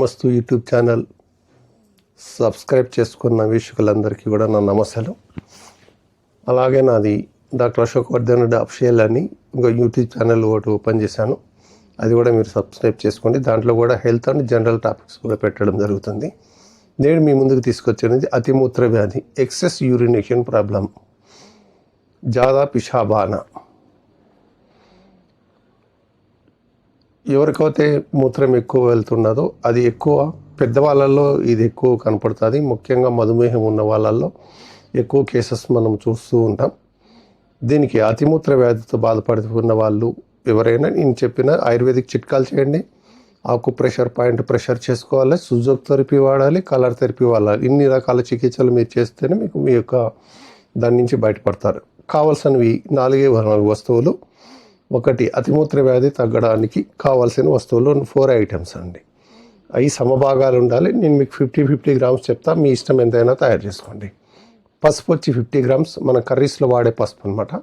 మస్తు YouTube channel. Subscribe చేసుకున్న వీక్షకులందరికీ కూడా నా నమస్కారం. అలాగే నాది డాక్టర్ అశోక్ వర్ధన్ రెడ్డి అఫిషియల్ అని ఇంకో యూట్యూబ్ ఛానల్ ఒకటి ఓపెన్ చేశాను. అది కూడా మీరు సబ్స్క్రైబ్ చేసుకోండి. దాంట్లో కూడా హెల్త్ అండ్ జనరల్ టాపిక్స్ కూడా పెట్టడం జరుగుతుంది. నేను మీ ముందుకు తీసుకొచ్చేది అతిమూత్ర వ్యాధి ఎక్సెస్ యూరినేషన్ ప్రాబ్లం. జాదా పిషాబానా ఎవరికైతే మూత్రం ఎక్కువ వెళ్తున్నదో అది ఎక్కువ పెద్దవాళ్ళల్లో ఇది ఎక్కువ కనపడుతుంది. ముఖ్యంగా మధుమేహం ఉన్న వాళ్ళల్లో ఎక్కువ కేసెస్ మనం చూస్తూ ఉంటాం. దీనికి అతిమూత్ర వ్యాధితో బాధపడుతున్న వాళ్ళు ఎవరైనా నేను చెప్పిన ఆయుర్వేదిక్ చిట్కాలు చేయండి. ఆకు ప్రెషర్ పాయింట్ ప్రెషర్ చేసుకోవాలి. సుజోక్ థెరపీ వాడాలి. కలర్ థెరపీ వాడాలి. ఇన్ని రకాల చికిత్సలు మీరు చేస్తేనే మీకు మీ యొక్క దాని నుంచి బయటపడతారు. కావాల్సినవి నాలుగే నాలుగు వస్తువులు. ఒకటి అతిమూత్ర వ్యాధి తగ్గడానికి కావాల్సిన వస్తువులు ఫోర్ ఐటమ్స్ అండి. అవి సమభాగాలు ఉండాలి. నేను మీకు ఫిఫ్టీ ఫిఫ్టీ గ్రామ్స్ చెప్తా. మీ ఇష్టం ఎంతైనా తయారు చేసుకోండి. పసుపు వచ్చి ఫిఫ్టీ గ్రామ్స్. మన కర్రీస్లో వాడే పసుపు అనమాట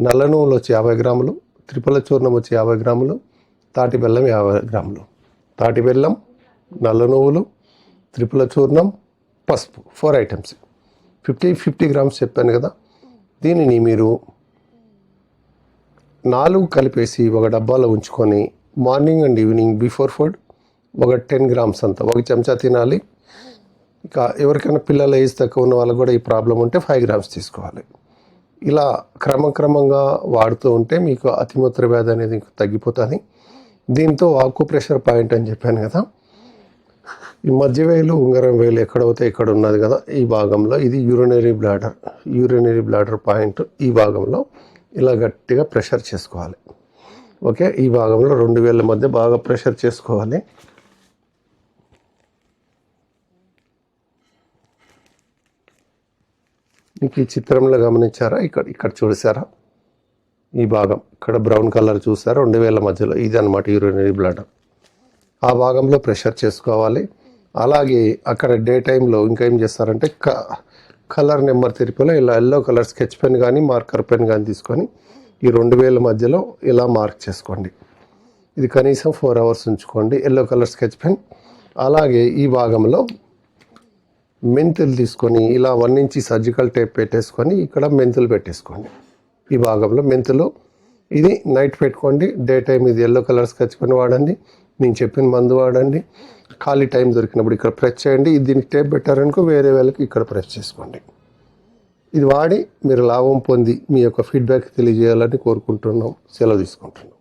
నల్ల నువ్వులు వచ్చి యాభై గ్రాములు. త్రిపుల చూర్ణం వచ్చి యాభై గ్రాములు. తాటి బెల్లం యాభై గ్రాములు. తాటి బెల్లం నల్ల నువ్వులు త్రిపుల చూర్ణం పసుపు. Four items. Fifty fifty grams చెప్పాను కదా. దీనిని మీరు నాలుగు కలిపేసి ఒక డబ్బాలో ఉంచుకొని morning and evening before food ఒక టెన్ గ్రామ్స్ అంత ఒక చెంచా తినాలి. ఇక ఎవరికైనా పిల్లల ఏజ్ తక్కువ ఉన్న వాళ్ళకి కూడా ఈ ప్రాబ్లం ఉంటే ఫైవ్ గ్రామ్స్ తీసుకోవాలి. ఇలా క్రమక్రమంగా వాడుతూ ఉంటే మీకు అతిమూత్ర వ్యాధి అనేది తగ్గిపోతుంది. దీంతో ఆకు ప్రెషర్ పాయింట్ అని చెప్పాను కదా. ఈ మధ్య వేలు ఉంగరం వేలు ఎక్కడవుతే ఇక్కడ ఉన్నది కదా ఈ భాగంలో. ఇది urinary bladder urinary bladder point ఈ భాగంలో. ఇలా గట్టిగా ప్రెషర్ చేసుకోవాలి. ఓకే? ఈ భాగంలో రెండు వేల మధ్య బాగా ప్రెషర్ చేసుకోవాలి. మీకు ఈ చిత్రంలో గమనించారా? ఇక్కడ ఇక్కడ చూసారా? ఈ భాగం. ఇక్కడ బ్రౌన్ కలర్ చూసారా? రెండు వేల మధ్యలో. ఇది అనమాట యూరినరీ బ్లడ్. ఆ భాగంలో ప్రెషర్ చేసుకోవాలి. అలాగే అక్కడ డే టైంలో ఇంకా ఏం చేస్తారంటే క కలర్ నెంబర్ తిరిపిలో ఇలా ఎల్లో కలర్ స్కెచ్ పెన్ కానీ మార్కర్ పెన్ కానీ తీసుకొని ఈ రెండు వేల మధ్యలో ఇలా మార్క్ చేసుకోండి. ఇది కనీసం ఫోర్ అవర్స్ ఉంచుకోండి. Yellow colour sketch pen. అలాగే ఈ భాగంలో మెంతులు తీసుకొని ఇలా వన్ ఇంచి సర్జికల్ టేప్ పెట్టేసుకొని ఇక్కడ మెంతులు పెట్టేసుకోండి. ఈ భాగంలో మెంతులు. ఇది నైట్ పెట్టుకోండి. డే టైం ఇది ఎల్లో కలర్ స్కెచ్ పెన్ వాడండి. నేను చెప్పిన మందు వాడండి. ఖాళీ టైం దొరికినప్పుడు ఇక్కడ ప్రెస్ చేయండి. దీనికి టేప్ పెట్టారనుకో వేరే వాళ్ళకి ఇక్కడ ప్రెస్ చేసుకోండి. ఇది వాడి మీరు లాభం పొంది మీ యొక్క ఫీడ్బ్యాక్ తెలియజేయాలని కోరుకుంటున్నాం. సెలవు తీసుకుంటున్నాం.